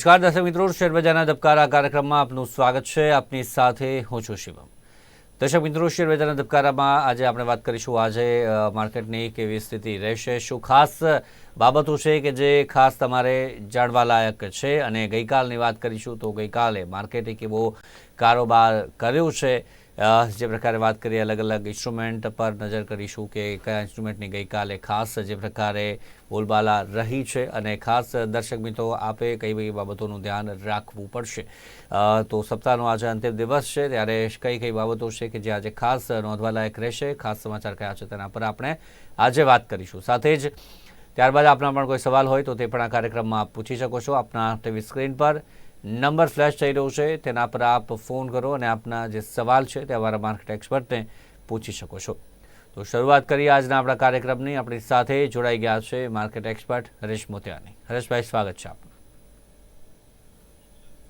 નમસ્કાર, દર્શક મિત્રો શેરબજારના ધબકારા કાર્યક્રમમાં આપનું સ્વાગત છે. આપની સાથે હું છું શિવમ. દર્શક મિત્રો શેરબજારના ધબકારામાં આજે આપણે વાત કરીશું આજે માર્કેટની કેવી સ્થિતિ રહેશે, શું ખાસ બાબતો છે કે જે ખાસ તમારે જાણવા લાયક છે? અને ગઈકાલની વાત કરીશું તો ગઈકાલે માર્કેટે કેવો કારોબાર કર્યો છે? જે પ્રકારે વાત કરીએ અલગ અલગ ઇન્સ્ટ્રુમેન્ટ પર નજર કરીશું કે કયા ઇન્સ્ટ્રુમેન્ટની ગઈકાલે ખાસ જે પ્રકારે બોલબાલા રહી છે અને ખાસ દર્શક મિત્રો, આપે કઈ કઈ બાબતોનું ધ્યાન રાખવું પડશે. તો સપ્તાહનો આજે અંતિમ દિવસ છે, ત્યારે કઈ કઈ બાબતો છે કે જે આજે ખાસ નોંધવાલાયક રહેશે, ખાસ સમાચાર કયા છે તેના પર આપણે આજે વાત કરીશું. સાથે જ ત્યારબાદ આપના પણ કોઈ સવાલ હોય તો તે પણ આ કાર્યક્રમમાં પૂછી શકો છો આપના ટીવી સ્ક્રીન પર. નંબર ફ્લેશ થઈ રહ્યો છે તેના પર આપ ફોન કરો અને આપના જે સવાલ છે તે અમારા માર્કેટ એક્સપર્ટને પૂછી શકો છો. તો શરૂઆત કરીએ આજના આપણા કાર્યક્રમની. આપણી સાથે જોડાઈ ગયા છે માર્કેટ એક્સપર્ટ હરેશ મોતિયાની. હરેશભાઈ સ્વાગત છે આપનું.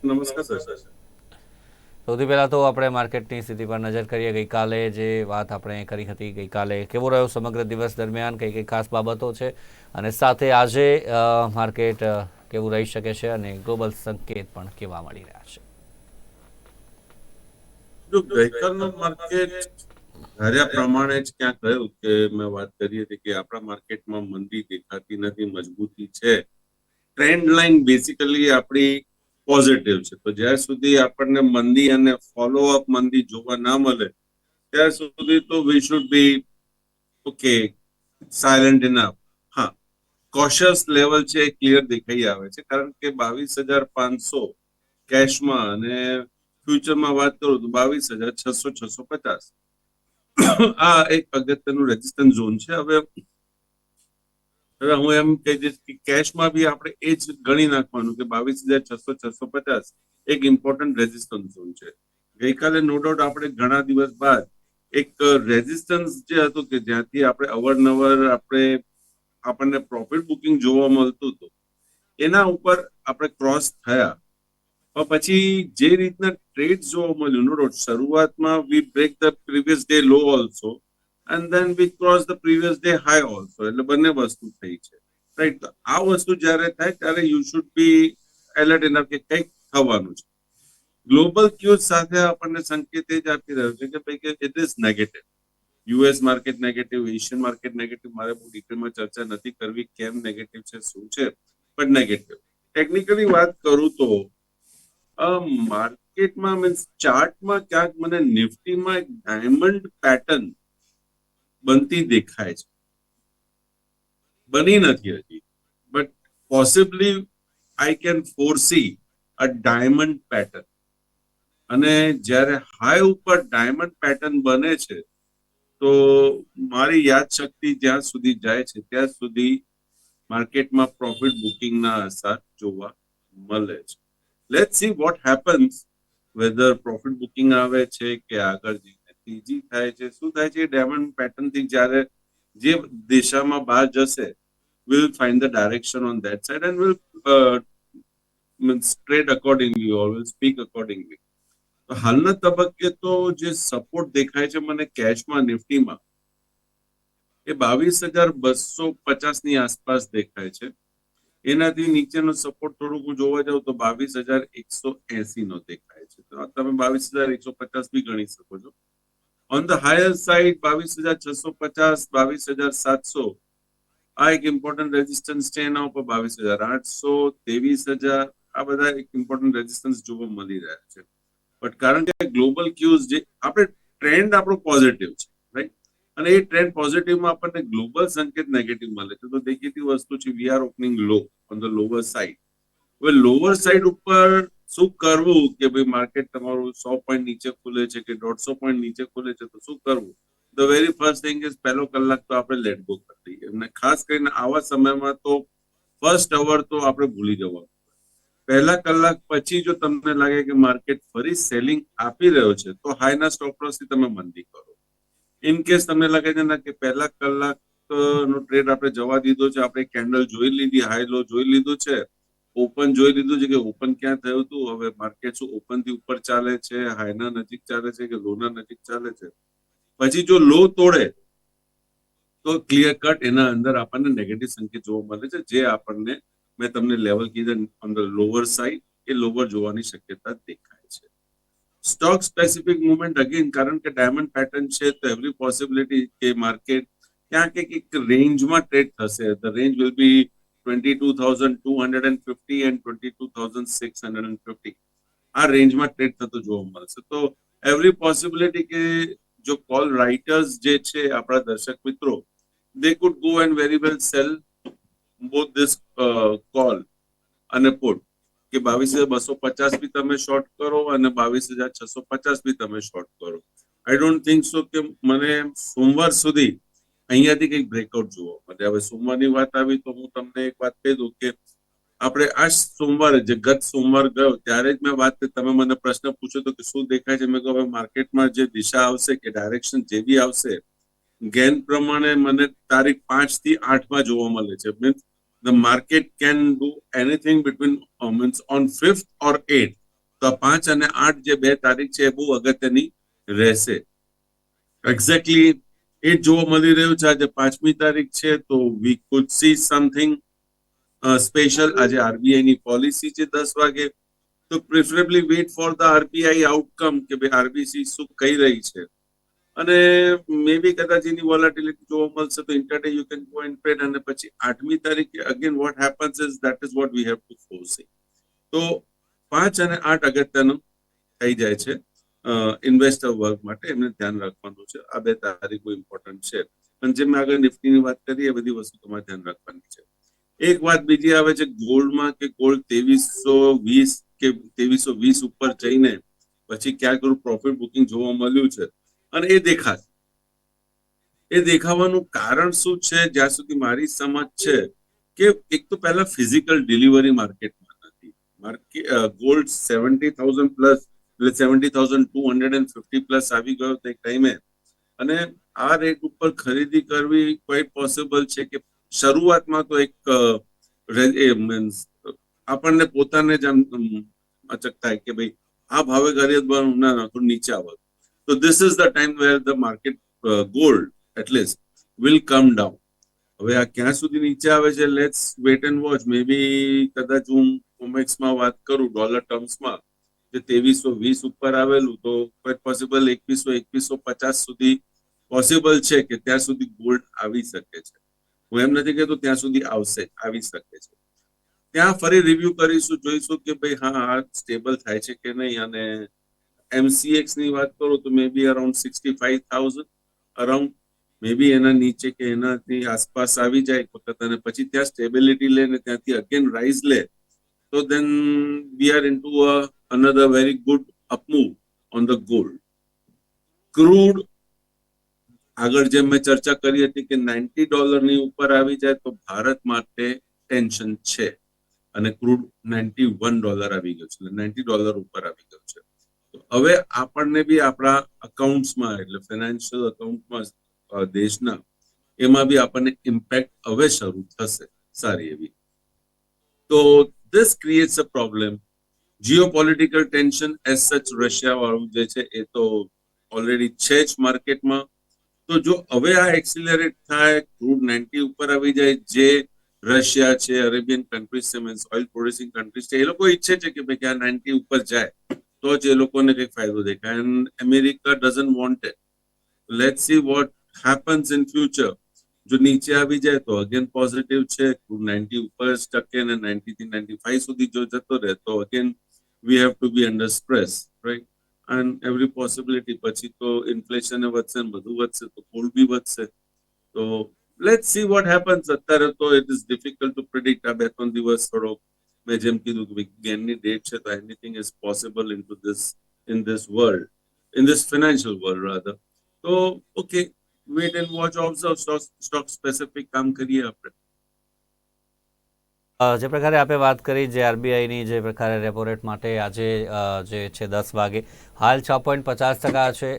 નમસ્કાર સર. સૌથી પહેલાં તો આપણે માર્કેટની સ્થિતિ પર નજર કરીએ. ગઈકાલે જે વાત આપણે કરી હતી ગઈકાલે કેવો રહ્યો સમગ્ર દિવસ દરમિયાન? કઈ કઈ ખાસ બાબતો છે? અને સાથે આજે માર્કેટ કેવું રહી શકે છે અને ગ્લોબલ સંકેત પણ કેવા મળી રહ્યા છે. ધાર્યા પ્રમાણે જ ક્યાં કહ્યું કે મેં વાત કરી હતી કે આપણા માર્કેટમાં મંદી દેખાતી નથી, મજબૂતી છે. ટ્રેન્ડ લાઈન બેસિકલી આપણી પોઝિટિવ છે. તો જ્યાં સુધી આપણને મંદી અને ફોલો અપ મંદી જોવા ના મળે, ત્યાં સુધી તો we should be okay silent enough cautious level છે એ ક્લિયર દેખાઈ આવે છે. કારણ કે બાવીસ હજાર પાંચસો કેશમાં અને ફ્યુચરમાં વાત કરું તો બાવીસ હજાર છસો છસો પચાસ. આ એક અગત્યનું રેઝિસ્ટન્સ ઝોન છે. હવે હવે હું એમ કહી દઈશ કે કેશમાં બી આપણે એ જ ગણી નાખવાનું કે બાવીસ હજાર છસો છસો પચાસ એક ઇમ્પોર્ટન્ટ રેઝિસ્ટન્સ ઝોન છે. ગઈકાલે નો ડાઉટ આપણે ઘણા દિવસ બાદ એક રેઝિસ્ટન્સ જે હતું કે જ્યાંથી આપણે અવારનવાર આપણે આપણને પ્રોફિટ બુકિંગ જોવા મળતું હતું. એના ઉપર આપણે ક્રોસ થયા. પણ પછી જે રીતના ટ્રેડ જોવા મળ્યું, નો શરૂઆતમાં we break the previous day low also and then we cross the previous day high also એટલે બંને વસ્તુ થઈ છે. રાઈટ તો આ વસ્તુ જ્યારે થાય ત્યારે you should be alert enough કે કંઈક થવાનું છે. ગ્લોબલ ક્યુઝ સાથે આપણને સંકેત એ જ આપી રહ્યો છે કે ભાઈ કે it is negative US market negative Asian market negative મારે બહુ ડિટેલમાં ચર્ચા નથી કરવી કેમ નેગેટિવ છે, શું છે, પણ નેગેટિવ ટેકનિકલી વાત કરું તો માર્કેટમાં મીન્સ ચાર્ટમાં ક્યાંક મને નિફ્ટીમાં એક ડાયમંડ પેટર્ન બનતી દેખાય છે. બની નથી હજી but possibly I can foresee a diamond pattern અને જ્યારે હાઈ ઉપર ડાયમંડ પેટર્ન બને છે તો મારી યાદ શક્તિ જ્યાં સુધી જાય છે, ત્યાં સુધી માર્કેટમાં પ્રોફિટ બુકિંગના અસર જોવા મળે છે. Let see what happens whether profit booking આવે છે કે આગળ જઈને ત્રીજી થાય છે. શું થાય છે? ડાયમંડ પેટર્નથી જ્યારે જે દિશામાં બહાર જશે will find the direction on that side and will means trade accordingly or will speak accordingly હાલના તબક્કે તો જે સપોર્ટ દેખાય છે મને કેશમાં નિફ્ટીમાં, એ બાવીસ હજાર બસો પચાસની આસપાસ દેખાય છે. એનાથી નીચેનો સપોર્ટ થોડુંક હું જોવા જાઉં તો બાવીસ હજાર એકસો એસી નો દેખાય છે. તો તમે બાવીસ હજાર એકસો પચાસ બી ગણી શકો છો. ઓન ધ હાયર સાઈડ બાવીસ હજાર છસો પચાસ, બાવીસ હજાર સાતસો. આ એક ઇમ્પોર્ટન્ટ રેઝિસ્ટન્સ છે એના ઉપર બાવીસ હજાર આઠસો, ત્રેવીસ હજાર, આ બધા એક ઇમ્પોર્ટન્ટ રેઝિસ્ટન્સ જોવા મળી રહ્યા છે. બટ કારણ કે ગ્લોબલ ક્યુઝ જે, આપણે ટ્રેન્ડ આપણો પોઝિટિવ છે રાઈટ અને એ ટ્રેન્ડ પોઝિટિવમાં આપણને ગ્લોબલ સંકેત નેગેટિવ મળે છે. તો દેખીતી વસ્તુ છે we are opening low on the lower side હવે લોવર સાઈડ ઉપર શું કરવું કે ભાઈ માર્કેટ તમારું સો પોઈન્ટ નીચે ખુલે છે કે દોઢસો પોઈન્ટ નીચે ખુલે છે તો શું કરવું? The very first thing is પહેલો કલાક તો આપણે લેટ ગો કરી દઈએ. અને ખાસ કરીને આવા સમયમાં તો ફર્સ્ટ અવર તો આપણે ભૂલી જવાનું. પહેલા કલાક પછી જો તમને લાગે કે માર્કેટ ફરી સેલિંગ આપી રહ્યો છે, તો હાઈના સ્ટોપથી તમે મંદી કરો. ઇન કેસ તમને લાગે છે કે પહેલા કલાક નો ટ્રેડ આપણે જવા દીધો છે, આપણે કેન્ડલ જોઈ લીધી હાઈ લો જોઈ લીધું છે ઓપન જોઈ લીધું છે કે ઓપન ક્યાં થયું હતું? હવે માર્કેટ શું ઓપનથી ઉપર ચાલે છે, હાઈના નજીક ચાલે છે કે લોના નજીક ચાલે છે? પછી જો લો તોડે, તો ક્લિયર કટ એના અંદર આપણને નેગેટિવ સંકેત જોવા મળે છે, જે આપણને મેં તમને લેવલ કીધું ઓન ધ લોઅર સાઈડ એ લોઅર જોવાની શક્યતા દેખાય છે. સ્ટોક સ્પેસિફિક મુવમેન્ટ અગેન કારણ કે ડાયમંડ પેટર્ન છે તો એવરી પોસિબિલિટી કે માર્કેટ ક્યાંક એક રેન્જમાં ટ્રેડ થશે. The range will be twenty two thousand two hundred and fifty and twenty two thousand six hundred and fifty આ રેન્જમાં ટ્રેડ થતો જોવા મળશે. તો એવરી પોસિબિલિટી કે જો કોલ રાઇટર્સ જે છે આપણા દર્શક મિત્રો they could go and very well sell both this call અને પુટ કે બાવીસ હજાર બસો પચાસ બી તમે શોર્ટ કરો અને બાવીસ હજાર છસો પચાસ બી તમે શોર્ટ કરો. આઈ ડોન્ટ થિંક સો કે મને સોમવાર સુધી અહીંયાથી કંઈક બ્રેકઆઉટ જુઓ. અને હવે સોમવારની વાત આવી તો હું તમને એક વાત કહી દઉં કે આપણે આ સોમવારે જે ગત સોમવાર ગયો ત્યારે જ મેં વાત કરી. તમે મને પ્રશ્ન પૂછ્યો તો કે શું દેખાય છે? મેં કહ્યું હવે માર્કેટમાં જે દિશા આવશે કે ડાયરેક્શન જેવી આવશે, ગેન પ્રમાણે મને તારીખ પાંચથી આઠમાં જોવા મળે છે. Means the market can do anything between uh, means on 5th or 8th તો પાંચ અને આઠ જે બે તારીખ છે એ બહુ અગત્યની રહેશે. એક્ઝેક્ટલી એ જોવા મળી રહ્યું છે આજે પાંચમી તારીખ છે તો we could see something special આજે આરબીઆઈ ની પોલિસી છે દસ વાગે. તો preferably wait for the RBI outcome કે ભાઈ આરબીસી શું કહી રહી છે. અને મે બી કદાચ એની વોલાટિલિટી જોવા મળશે તો intraday you can go and trade અને પછી આઠમી તારીખે again what happens is that is what we have to foresee તો પાંચ અને આઠ અગત્યનું થઈ જાય છે ઇન્વેસ્ટર વર્ગ માટે એમને ધ્યાન રાખવાનું છે. આ બે તારીખો ઇમ્પોર્ટન્ટ છે. અને જેમ મેં આગળ નિફ્ટીની વાત કરી, એ બધી વસ્તુ તમારે ધ્યાન રાખવાની છે. એક વાત બીજી આવે છે, ગોલ્ડમાં કે ગોલ્ડ ત્રેવીસો વીસ કે ત્રેવીસો વીસ ઉપર જઈને પછી ક્યાંક પ્રોફિટ બુકિંગ જોવા મળ્યું છે અને એ દેખાશે. એ દેખાવાનું કારણ શું છે? જ્યાં સુધી મારી સમજ છે કે એક તો પહેલા ફિઝિકલ ડિલિવરી માર્કેટમાં નથી. ગોલ્ડ સેવન્ટી થાઉઝન્ડ પ્લસ એટલે seventy thousand two hundred and fifty plus આવી ગયો તે ટાઈમે અને આ રેટ ઉપર ખરીદી કરવી ક્વાઇટ પોસિબલ છે કે શરૂઆતમાં તો એક મીન્સ આપણને પોતાને જ અચક થાય કે ભાઈ આ ભાવે ગરીબ ના ના, થોડું નીચે આવત So this is the time where the market uh, gold at least will come down. હવે આ ક્યાં સુધી નીચે આવે છે let's wait and watch may be કદાચ હું કોમેક્સમાં વાત કરું ડોલર ટર્મ્સમાં જે ત્રેવીસો વીસ ઉપર આવેલું તો પોસિબલ એકવીસો એકવીસો પચાસ સુધી પોસિબલ છે કે ત્યાં સુધી ગોલ્ડ આવી શકે છે. હું એમ નથી કહેતો ત્યાં સુધી આવશે આવી શકે છે. ત્યાં ફરી રિવ્યુ કરીશું જોઈશું કે ભાઈ હા આ સ્ટેબલ થાય છે કે નહીં અને એમસીએક્સની વાત કરું તો may be around sixty five thousand around may be એના નીચે કે એનાથી આસપાસ આવી જાય વખત અને પછી ત્યાં સ્ટેબિલિટી લે ને ત્યાંથી અગેન રાઇઝ લે, તો then we are into another very good upmove on the gold crude આગળ જેમ મેં ચર્ચા કરી હતી કે નાઇન્ટી ડોલરની ઉપર આવી જાય તો ભારત માટે ટેન્શન છે. અને ક્રૂડ નાઇન્ટી વન ડોલર આવી ગયો છે નાઇન્ટી ડોલર ઉપર આવી હવે આપણને બી આપણા અકાઉન્ટ્સમાં એટલે ફાઇનાન્શિયલ અકાઉન્ટમાં દેશના, એમાં બી આપણને ઇમ્પેક્ટ હવે શરૂ થશે સારી એવી. તો this creates a problem geopolitical tension as such Russia વાળું જે છે એ તો ઓલરેડી છે જ માર્કેટમાં તો જો હવે આ એક્સિલરેટ થાય ક્રૂડ નાઇન્ટી ઉપર આવી જાય, જે રશિયા છે અરેબિયન કન્ટ્રીઝ છે મીન્સ ઓઇલ પ્રોડ્યુસિંગ કન્ટ્રીઝ છે, એ લોકો ઈચ્છે છે કે ભાઈ આ નાઇન્ટી ઉપર જાય. તો જ એ લોકોને કંઈક ફાયદો દેખાય. And America doesn't want it let see what happens in future જો નીચે આવી જાય તો અગેન પોઝિટિવ છે. નાઇન્ટી ઉપર ટકે ને નાઇન્ટી થી નાઇન્ટી ફાઈવ સુધી જો જતો રહે તો again we have to be under stress right and every possibility પછી તો ઇન્ફ્લેશન વધશે બધું વધશે તો કોલ બી વધશે. તો લેટ સી વોટ હેપન્સ અત્યારે તો it is difficult to predict આ બે ત્રણ દિવસ થોડો મેં જેમ કીધું કે વિજ્ઞાનની ડેટ છે તો anything is possible in to this in this world in this financial world rather તો okay wait and watch observe stock stock specific કામ કરીએ આપણે. જે પ્રકારે આપે વાત કરી, જે આરબીઆઈની જે પ્રકારે રેપો રેટ માટે આજે જે છે દસ વાગે, હાલ છ પોઈન્ટ પચાસ ટકા છે.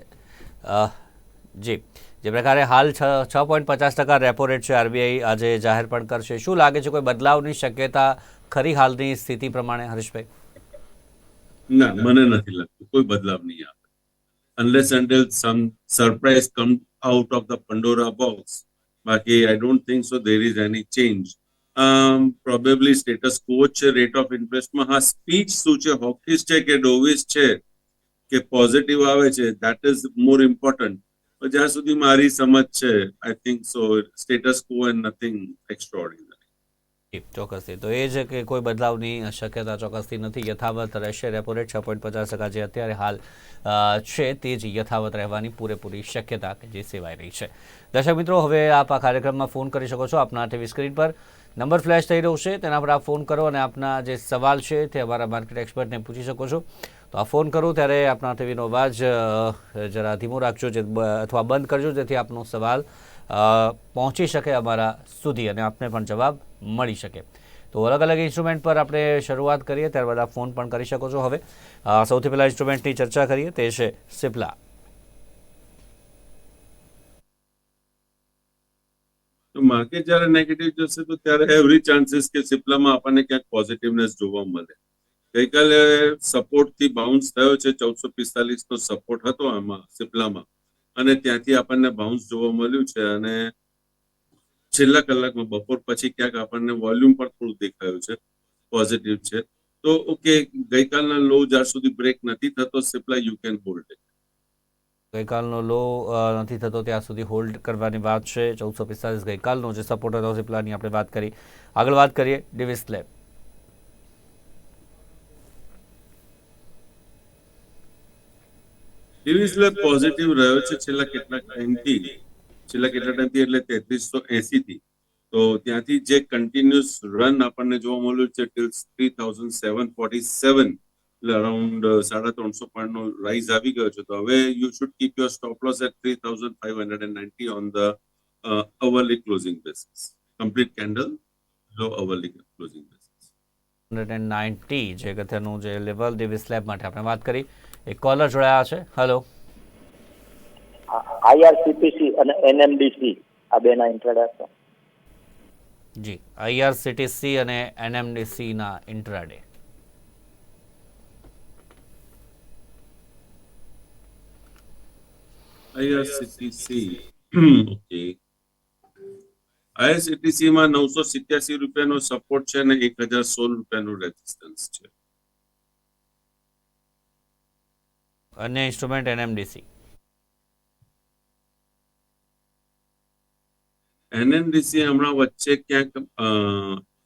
જી. જે પ્રકારે હાલ છ છ પોઈન્ટ પચાસ ટકા રેપો રેટ છે આરબીઆઈ આજે જાહેર પણ કરશે. શું લાગે છે, કોઈ બદલાવની શક્યતા ખરી હાલની સ્થિતિ પ્રમાણે હરીશભાઈ? ના મને નથી લાગતું. કોઈ બદલાવ નહીં આવે. Unless until some surprise come out of the Pandora box બાકી I don't think so there is any change probably status quo છે રેટ ઓફ ઇન્ટરેસ્ટમાં હા સ્પીચ શું છે? હોકીસ છે કે ડોવિસ છે? કે પોઝિટિવ આવે છે? દેટ ઇઝ મોર ઇમ્પોર્ટન્ટ જ્યાં સુધી મારી સમજ છે I think so status quo and nothing extraordinary જી, ચોક્કસથી. તો એ છે કે કોઈ બદલાવની શક્યતા ચોક્કસથી નથી. યથાવત રહેશે રેપો રેટ છ પોઈન્ટ પચાસ ટકા જે અત્યારે હાલ છે તે જ યથાવત રહેવાની પૂરેપૂરી શક્યતા કે જે સેવાઈ રહી છે. દર્શક મિત્રો, હવે આપ આ કાર્યક્રમમાં ફોન કરી શકો છો આપના ટીવી સ્ક્રીન પર. નંબર ફ્લેશ થઈ રહ્યો છે, તેના પર આપ ફોન કરો અને આપના જે સવાલ છે તે અમારા માર્કેટ એક્સપર્ટને પૂછી શકો છો. તો આ ફોન કરો ત્યારે આપના ટીવીનો અવાજ જરા ધીમો રાખજો, જે અથવા બંધ કરજો, જેથી આપનો સવાલ પહોંચી શકે અમારા સુધી અને આપને પણ જવાબ મળી શકે. તો અલગ અલગ ઇન્સ્ટ્રુમેન્ટ પર આપણે શરૂઆત કરીએ, ત્યારબાદ આપ ફોન પણ કરી શકો છો હવે. સૌથી પહેલાં ઇન્સ્ટ્રુમેન્ટની ચર્ચા કરીએ, તે છે સિપલા. તો માર્કેટ જ્યારે નેગેટિવ જશે તો ત્યારે એવરી ચાન્સીસ કે સિપ્લામાં આપણને ક્યાંક પોઝિટિવનેસ જોવા મળે. ગઈકાલે સપોર્ટથી બાઉન્સ થયો છે, ચૌદસો પિસ્તાલીસ નો સપોર્ટ હતો આમાં સિપ્લામાં. અને ત્યાંથી આપણને બાઉન્સ જોવા મળ્યું છે અને છેલ્લા કલાકમાં બપોર પછી ક્યાંક આપણને વોલ્યુમ પર થોડું દેખાયું છે પોઝિટિવ છે. તો ઓકે ગઈકાલના લો જ્યાં સુધી બ્રેક નથી થતો સિપ્લા યુ કેન હોલ્ડ ગઈકાલનો લો નથી થતો, ત્યાં સુધી હોલ્ડ કરવાની વાત છે. ચૌદસો પિસ્તાલીસ ગઈકાલનો જે સપોર્ટ હતો સિપ્લાની આપણે વાત કરી. આગળ વાત કરીએ Divi's lab Divi's lab positive રહ્યો છે છેલ્લા કેટલાક ટાઈમથી છેલ્લા કેટલા ટાઈમથી એટલે તેત્રીસો એસી થી. તો ત્યાંથી જે કન્ટિન્યુઅસ રન આપણને જોવા મળ્યું છે till three thousand seven forty seven એટલે અરાઉન્ડ સાડા ત્રણસો પોઈન્ટ નો રાઇઝ આવી ગયો છે. તો હવે you should keep your stop loss at three thousand five hundred and ninety on the hourly closing basis complete candle low hourly closing basis hundred and ninety જે અગત્યનું જે લેવલ ડિવિસ લેબ માટે આપણે વાત કરી. એક કોલર જોડાયા છે. હેલો આઈઆરસીટીસી અને એનએમડીસી આ બેના ઇન્ટ્રાડે જી આઈઆરસીટીસી અને એનએમડીસીના ઇન્ટ્રાડે આઈઆરસીટીસી ઓકે આઈઆરસીટીસી માં નવસો સિત્યાસી રૂપિયાનો સપોર્ટ છે અને એક હજાર સોળ રૂપિયાનું રેઝિસ્ટન્સ છે. અન્ય ઇન્સ્ટ્રુમેન્ટ એનએમડીસી. એનએમડીસી હમણાં વચ્ચે ક્યાંક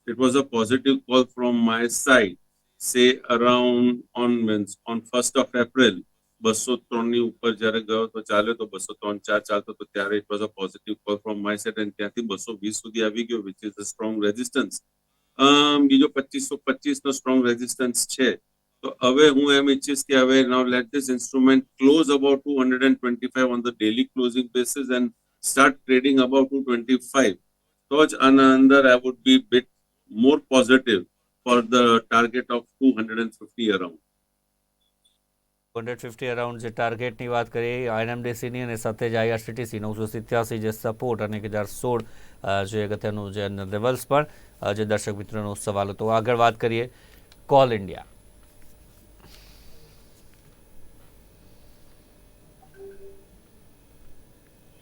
it was a positive call from my side say around on means on first of April બસો ત્રણની ઉપર જ્યારે ગયો તો ચાલ્યો તો બસો ત્રણ ચાર ચાલતો તો ત્યારે it was a positive call from my side and ત્યાંથી બસો વીસ સુધી આવી ગયો which is a strong resistance બીજો પચીસો પચીસ નો સ્ટ્રોંગ રેઝિસ્ટન્સ છે. તો હવે હું એમ ઈચ્છીશ કે હવે now let this instrument close about two hundred and twenty five on the daily closing basis and start trading about two twenty five તો જ આના અંદર I would be bit more positive for the target of two hundred and fifty around hundred fifty around જે ટાર્ગેટની વાત કરીએ આઈએનએમડીસીની અને સાથે જ આઈઆરસીટીસી નવસો સિત્યાસી જે સપોર્ટ અને એક હજાર સોળ જે અગત્યનું જે લેવલ્સ પણ જે દર્શક મિત્રોનો સવાલ હતો. આગળ વાત કરીએ કોલ ઇન્ડિયા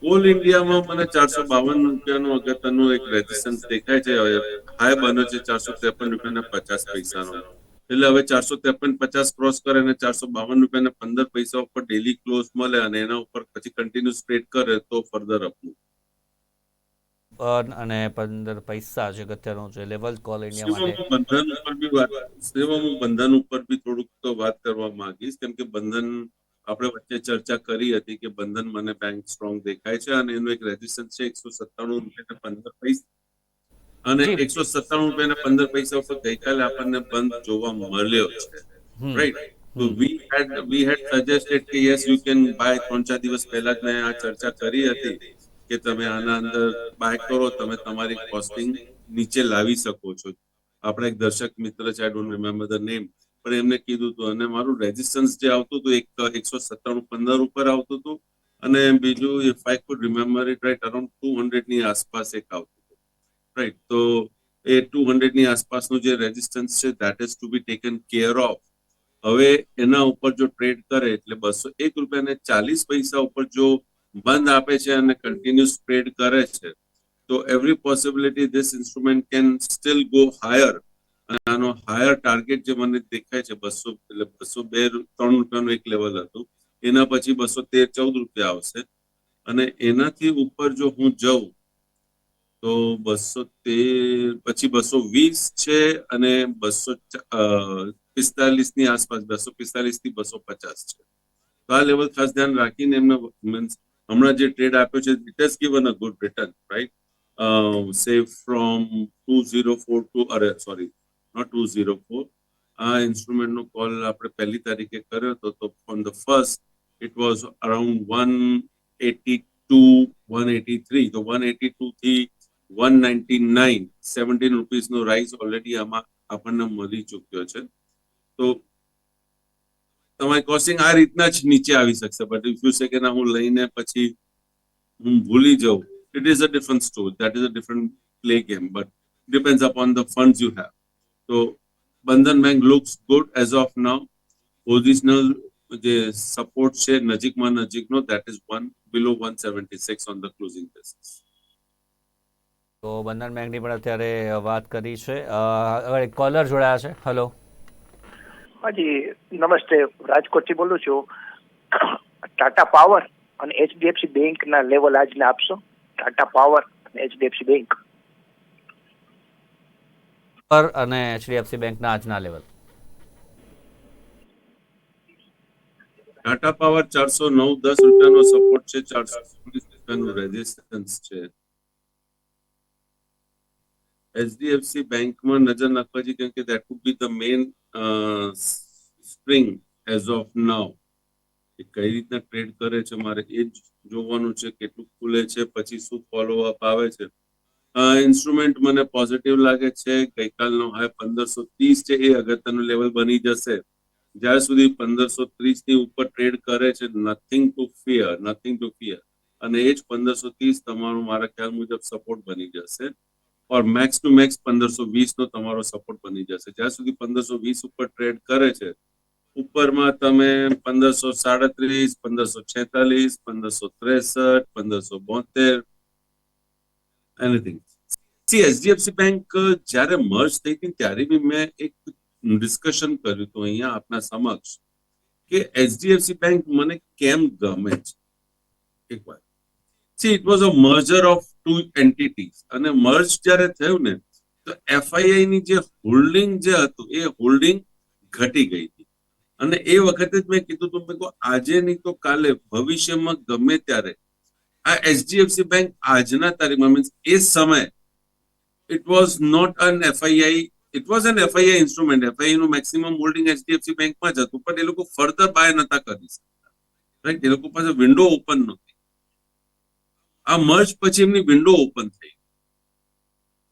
કોલ ઇન્ડિયામાં મને ચારસો બાવન રૂપિયાનું અગત્યનું એક રેઝિસ્ટન્સ દેખાય છે. હાઈ બન્યો છે ચારસો ત્રેપન રૂપિયા પચાસ પૈસાનો. એટલે હવે ચારસો ત્રેપન પચાસ ક્રોસ કરે અને ચારસો બાવન રૂપિયા ને પંદર પૈસા ઉપર ડેલી ક્લોઝ મળે અને એના ઉપર પછી કન્ટિન્યુ સ્પ્રેડ કરે તો ફર્ધર અપનું અને પંદર પૈસા જે અગત્યનો જે લેવલ કોલ ઇન્ડિયા માટે. બંધન ઉપર બી વાત શિવમ હું બંધન ઉપર બી થોડુંક તો વાત કરવા માંગીશ. કેમ કે બંધન આપણે વચ્ચે ચર્ચા કરી હતી કે બંધન મને બેંક સ્ટ્રોંગ દેખાય છે અને એનું એક રેઝિસ્ટન્સ છે એકસો સત્તાણું રૂપિયા પંદર પૈસા. અને એકસો સત્તાણું રૂપિયા પંદર પૈસા ઉપર ગઈકાલે આપણને બંધ જોવા મળ્યો છે. રાઈટ તો we had we had suggested કે યસ યુ કેન બાય ત્રણ ચાર દિવસ પહેલા જ મેં આ ચર્ચા કરી હતી કે તમે આના અંદર બાય કરો તમે તમારી કોસ્ટિંગ નીચે લાવી શકો છો. આપણા એક દર્શક મિત્ર છે I don't remember the name પણ એમને કીધું હતું, અને મારું રેઝિસ્ટન્સ જે આવતું હતું, એક એકસો સત્તાણું પંદર ઉપર આવતું હતું, અને બીજું if I could remember it right around two હંડ્રેડની આસપાસ એક આવતું હતું. રાઈટ તો એ ટુ હંડ્રેડની આસપાસનું જે રેઝિસ્ટન્સ છે that is to be taken care of હવે એના ઉપર જો ટ્રેડ કરે, એટલે બસો એક રૂપિયા ને ચાલીસ પૈસા ઉપર જો બંધ આપે છે અને કન્ટિન્યુ સ્પ્રેડ કરે છે, તો every possibility this instrument can still go higher અને આનો હાયર ટાર્ગેટ જે મને દેખાય છે બસો, એટલે બસો બે, ત્રણ રૂપિયાનું એક લેવલ હતું. એના પછી બસો તેર, ચૌદ રૂપિયા આવશે. અને એનાથી ઉપર જો હું જઉં, તો બસો તેર, પછી બસો વીસ છે અને બસો પિસ્તાલીસની આસપાસ, બસો પિસ્તાલીસથી બસો પચાસ છે. તો આ લેવલ ખાસ ધ્યાન રાખીને એમને મીન્સ હમણાં જે ટ્રેડ આપ્યો છે it has given a good return right say from two zero four two અરે sorry not two zero four આ ઇન્સ્ટ્રુમેન્ટ નો કોલ આપણે પહેલી તારીખે કર્યો હતો, તો on the first it was around one eighty two one eighty three તો વન એટી ટુ થી one ninety nine seventeen rupees નો રાઇઝ ઓલરેડી આમાં આપણને મળી ચૂક્યો છે. તો તમારી કોસ્ટિંગ આ રીતના જ નીચે આવી શકશે બટ ઇફ યુ સે હું લઈને પછી હું ભૂલી જાઉં it is a different store that is a different play game but depend upon the funds you have તો Bandhan bank looks good as of now positional જે સપોર્ટ છે નજીકમાં નજીકનો that is one below one seventy six on the closing basis તો બંધન બેંકની પણ અત્યારે વાત કરી છે. હવે કોલર જોડાયા છે. હલો હાજી નમસ્તે. રાજકોટથી બોલું છું. ટાટા પાવર અને એચડીએફસી બેંકના લેવલ આજને આપશો? ટાટા પાવર અને એચડીએફસી બેંક. પર અને એચડીએફસી બેંકના આજના લેવલ ટાટા પાવર ચારસો નવ, દસ રૂપિયાનો સપોર્ટ છે, ચારસો રેઝિસ્ટન્સ છે. એચડીએફસી બેંકમાં નજર નાખવાથી કેમ કે that would be the main spring as of now એ કઈ રીતના ટ્રેડ કરે છે મારે એ જ જોવાનું છે, કેટલું ખુલે છે, પછી શું ફોલો અપ આવે છે. ઇન્સ્ટ્રુમેન્ટ મને પોઝિટિવ લાગે છે. ગઈકાલનો હાઈ પંદરસો ત્રીસ છે, એ અગત્યનું લેવલ બની જશે. જ્યાં સુધી પંદરસો ત્રીસની ઉપર ટ્રેડ કરે છે nothing to fear nothing to fear અને એ જ પંદરસો ત્રીસ તમારું મારા ખ્યાલ મુજબ સપોર્ટ બની જશે. ઓર મેક્સ ટુ મેક્સ પંદરસો વીસ નો તમારો સપોર્ટ બની જશે. જ્યાં સુધી પંદરસો વીસ ઉપર ટ્રેડ કરે છે, ઉપરમાં તમે પંદરસો સાડત્રીસ, પંદરસો છેતાલીસ, પંદરસો ત્રેસઠ, પંદરસો બોતેર એનીથિંગ સી એચડીએફસી બેંક જ્યારે મર્જ થઈ હતી, ત્યારે બી મેં એક ડિસ્કશન કર્યું હતું અહીંયા આપના સમક્ષ કે એચડીએફસી બેંક મને કેમ ગમે છે? એક વાર see it was a merger of two entities અને મર્જ જ્યારે થયું ને, તો એફઆઈઆઈ ની જે હોલ્ડિંગ જે હતું, એ હોલ્ડિંગ ઘટી ગઈ હતી. અને એ વખતે જ મેં કીધું હતું, મેં આજે નહીં તો કાલે ભવિષ્યમાં ગમે ત્યારે આ એચડીએફસી બેંક આજના તારીખમાં મીન્સ એ સમય it was not an FII it was an FII instrument FII નું મેક્સિમમ હોલ્ડિંગ એચડીએફસી બેંકમાં જ હતું, પણ એ લોકો ફર્ધર બાય નતા કરી શકતા. રાઈટ એ લોકો પાસે વિન્ડો ઓપન નહોતી. આ મર્જ પછી એમની વિન્ડો ઓપન થઈ.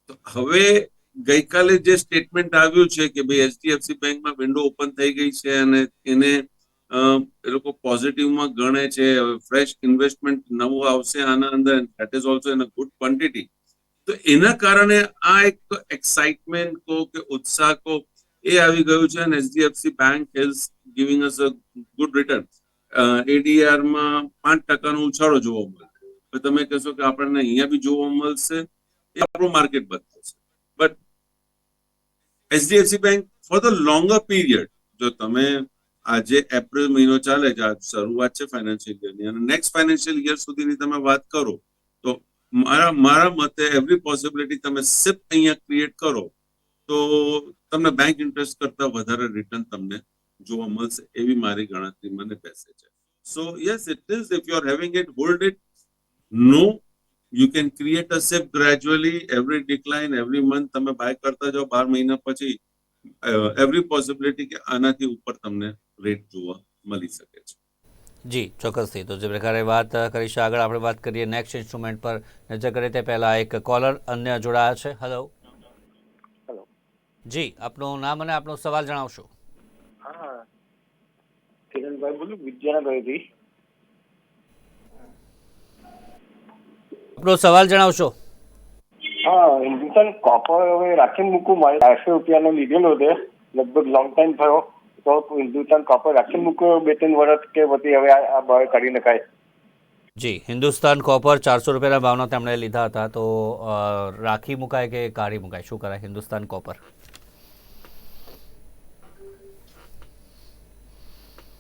તો હવે ગઈકાલે જે સ્ટેટમેન્ટ આવ્યું છે કે ભાઈ એચડીએફસી બેંકમાં વિન્ડો ઓપન થઈ ગઈ છે અને એને એ લોકો પોઝિટિવમાં ગણે છે ફ્રેશ ઇન્વેસ્ટમેન્ટ નવું આવશે આના અંદર that is also in a good quantity તો એના કારણે આ એક એક્સાઇટમેન્ટ કહો કે ઉત્સાહ કહો, એ આવી ગયું છે અને HDFC bank is giving us a good return એડીઆરમાં પાંચ ટકાનો ઉછાળો જોવા મળશે તો તમે કહેશો કે આપણને અહીંયા બી જોવા મળશે, એ આપણું માર્કેટ બતાવશે but HDFC bank for the longer period જો તમે આજે એપ્રિલ મહિનો ચાલે છે, આ શરૂઆત છે ફાઇનાન્શિયલ યરની અને નેક્સ્ટ ફાઇનાન્શિયલ યર સુધીની તમે વાત કરો, તો મારા મારા મતે એવરી પોસિબિલિટી તમે સિપ અહીંયા ક્રિએટ કરો, તો તમને બેંક ઇન્ટરેસ્ટ કરતા વધારે રિટર્ન તમને જોવા મળશે, એવી મારી ગણતરી મને બેસે છે. So yes it is if you are having it hold it no you can create a safe gradually every decline every month તમે બાય કરતા જાઓ, બાર મહિના પછી એવરી પોસિબિલિટી કે આનાથી ઉપર તમને રેટ જોવા મળી શકે છે. જી ચોક્કસથી. તો જે પ્રકારે વાત અ, આગળ આપણે વાત કરીએ નેક્સ્ટ ઇન્સ્ટ્રુમેન્ટ પર. નજર કરીએ તે પહેલાં એક કોલર અન્ય જોડાયા છે. હલો હેલો જી આપનું નામ અને આપનો સવાલ જણાવશો. હા. કિરણભાઈ બોલું વિદ્યાનગરથી આપનો સવાલ જણાવશો. હા હિન્દુસ્તાન કોપર હવે રાખીને મૂકું મારે ચારસો રૂપિયાનો લીધેલો છે. લગભગ લોંગ ટાઈમ થયો. તો હિન્દુસ્તાન કોપર રાખીને મૂક્યો બે ત્રણ વર્ષ કે પછી હવે આ ભાવે બહાર કાઢી નખાય. જી હિન્દુસ્તાન કોપર ચારસો રૂપિયાના ભાવના તેમણે લીધા હતા. તો રાખી મુકાય કે કાઢી મુકાય? શું કરાય હિન્દુસ્તાન કોપર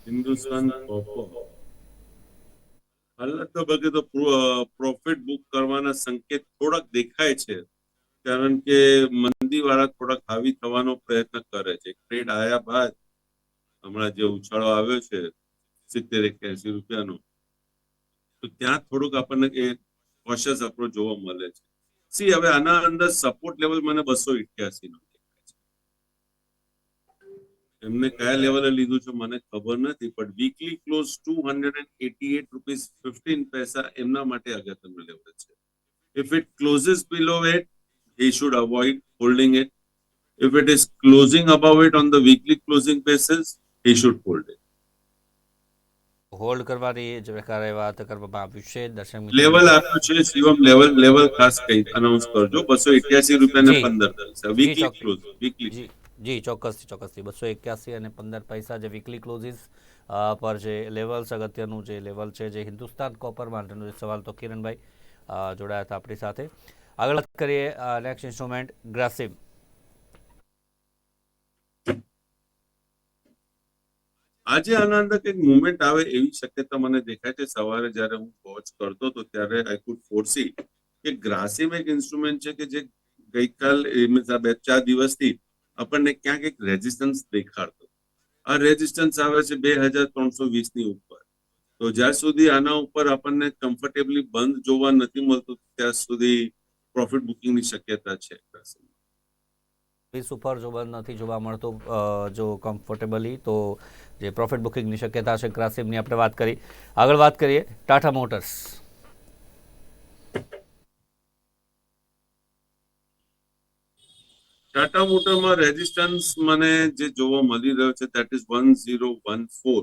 હિન્દુસ્તાન કોપર હાલના તબક્કે તો પ્રોફિટ બુક કરવાના સંકેત થોડાક દેખાય છે, કારણ કે મંદી વાળા થોડાક હાવી થવાનો પ્રયત્ન કરે છે. ટ્રેડ આયા બાદ હમણાં જે ઉછાળો આવ્યો છે, સિત્તેર એક્યાસી રૂપિયાનો, તો ત્યાં થોડુંક આપણને એ કોશિયસ અપ્રોચ જોવા મળે છે. સી હવે આના અંદર સપોર્ટ લેવલ મને બસો ઇઠ્યાસી નો એમને કયા લેવલે લીધું છે મને ખબર નથી પણ weekly close two hundred and eighty eight rupees fifteen paise એમના માટે અગત્યનું લેવલ છે. If it closes below it he should avoid holding it if it is closing above it on the weekly closing basis he should hold it. Hold કરવાની જે પ્રકારે વાત કરવામાં આવ્યું છે દર્શક લેવલ આપ્યું છે શિવમ લેવલ લેવલ ખાસ કઈ અનાઉન્સ કરજો. બસો એક્યાસી રૂપિયા ને પંદર દર વીકલી ક્લોઝ વીકલી જી, ચોક્કસથી ચોક્કસથી. બસો એક્યાસી અને પંદર પૈસા જે વીકલી ક્લોઝિસ પર જે લેવલ્સ અગત્યનું જે લેવલ છે, જે હિન્દુસ્તાન કોપર માટેનો જે સવાલ તો કિરણભાઈ જોડાયા હતા આપણી સાથે. આગળ કરીએ નેક્સ્ટ ઇન્સ્ટ્રુમેન્ટ ગ્રાસિમ આજે આના અંદર કંઈક મુવમેન્ટ આવે એવી શક્યતા મને દેખાય છે. સવારે જ્યારે હું વોચ કરતો હતો, ત્યારે આઈ કુડ ફોરસી કે ગ્રાસિમ એક ઇન્સ્ટ્રુમેન્ટ છે કે જે ગઈકાલ બે, ચાર દિવસથી આપણને ક્યાંક એક રેઝિસ્ટન્સ દેખાડતો. આ રેઝિસ્ટન્સ આવે છે બે હજાર ત્રણસો વીસની ઉપર. તો જ્યાં સુધી આના ઉપર આપણને કમ્ફર્ટેબલી બંધ જોવા નથી મળતું, ત્યાં સુધી પ્રોફિટ બુકિંગની શક્યતા છે. વીસ ઉપર જો બંધ નથી જોવા મળતો જો કમ્ફર્ટેબલી તો જે પ્રોફિટ બુકિંગની શક્યતા છે, ક્રાસિમની આપણે વાત કરી. આગળ વાત કરીએ ટાટા મોટર્સ. ટાટા મોટરમાં રેઝિસ્ટન્સ મને જે જોવા મળી રહ્યો છે that is one zero one four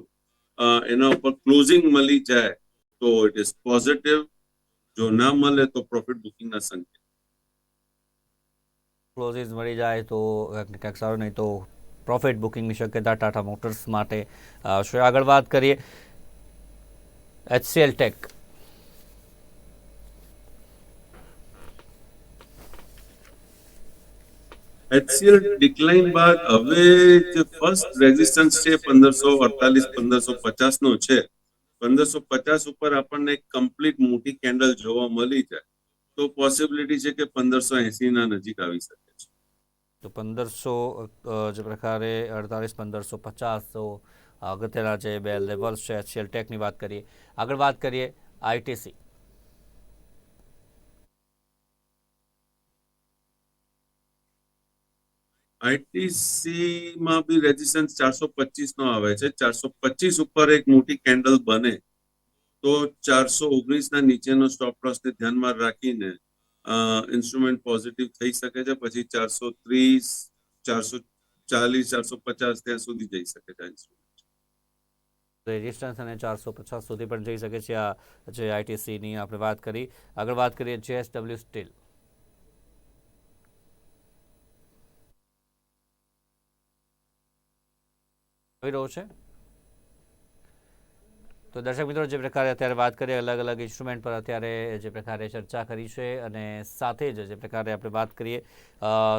એના ઉપર ક્લોઝિંગ મળી જાય તો ઇટ ઇઝ પોઝિટિવ જો ના મળે તો પ્રોફિટ બુકિંગના સંકેત. ક્લોઝિસ મળી જાય તો કંઈક સારું, નહીં તો પ્રોફિટ બુકિંગની શક્યતા ટાટા મોટર્સ માટે. શું આગળ વાત કરીએ? એચસીએલ ટેક એચસીએલ ડિક્લાઇન બાદ હવે જે ફર્સ્ટ રેઝિસ્ટન્સ છે પંદરસો અડતાલીસ, પંદરસો પચાસ નો છે. પંદરસો પચાસ ઉપર આપણને એક કમ્પ્લીટ મોટી કેન્ડલ જોવા મળી જાય તો પોસિબિલિટી છે કે પંદરસો એસી ના નજીક આવી શકે છે. તો પંદરસો જે પ્રકારે અડતાલીસ, પંદરસો પચાસ, તો અગત્યના જે બે લેવલ્સ છે એચસીએલ ટેકની વાત કરીએ. આગળ વાત કરીએ આઈટીસી આઈટીસી માં બી રેઝિસ્ટન્સ ચારસો પચીસ નો આવે છે. ચારસો પચીસ ઉપર એક મોટી કેન્ડલ બને તો ચારસો ઓગણીસ ના નીચેનો સ્ટોપ લોસ ને ધ્યાનમાં રાખીને ઇન્સ્ટ્રુમેન્ટ પોઝિટિવ થઈ શકે છે. પછી ચારસો ત્રીસ, ચારસો ચાલીસ, ચારસો પચાસ ત્યાં સુધી જઈ શકે છે ઇન્સ્ટ્રુમેન્ટ રેઝિસ્ટન્સ અને ચારસો પચાસ સુધી પણ જઈ શકે છે આ જે આઈટીસીની આપણે વાત કરી. આગળ વાત કરીએ જેએસડબલ્યુ સ્ટીલ આવી રહ્યો છે? તો દર્શક મિત્રો, જે પ્રકારે અત્યારે વાત કરીએ અલગ અલગ ઇન્સ્ટ્રુમેન્ટ પર અત્યારે જે પ્રકારે ચર્ચા કરી છે અને સાથે જ જે પ્રકારે આપણે વાત કરીએ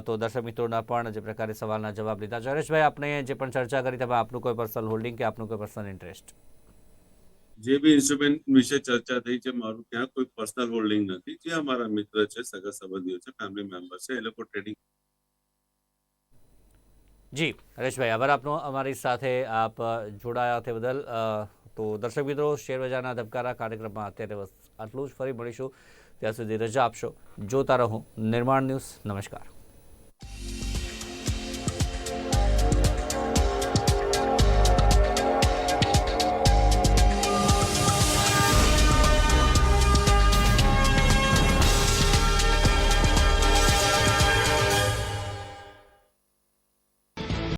તો દર્શક મિત્રોના પણ જે પ્રકારે સવાલના જવાબ લીધા છે. હરેશભાઈ, આપણે જે પણ ચર્ચા કરી તેમાં આપનું કોઈ પર્સનલ હોલ્ડિંગ કે આપનું કોઈ પર્સનલ ઇન્ટરેસ્ટ જે બી ઇન્સ્ટ્રુમેન્ટ વિશે ચર્ચા થઈ છે, મારું ત્યાં કોઈ પર્સનલ હોલ્ડિંગ નથી. જે અમારા મિત્ર છે, સગા સંબંધીઓ છે ફેમિલી મેમ્બર છે, એ લોકો ટ્રેડિંગ જી, હરેશભાઈ, આભાર આપનો, અમારી સાથે આપ જોડાયા તે બદલ. તો દર્શક મિત્રો, શેર બજારના ધબકારા કાર્યક્રમમાં અત્યારે આટલું જ. ફરી મળીશું. ત્યાં સુધી રજા આપશો. જોતા રહો. નિર્માણ ન્યૂઝ. નમસ્કાર.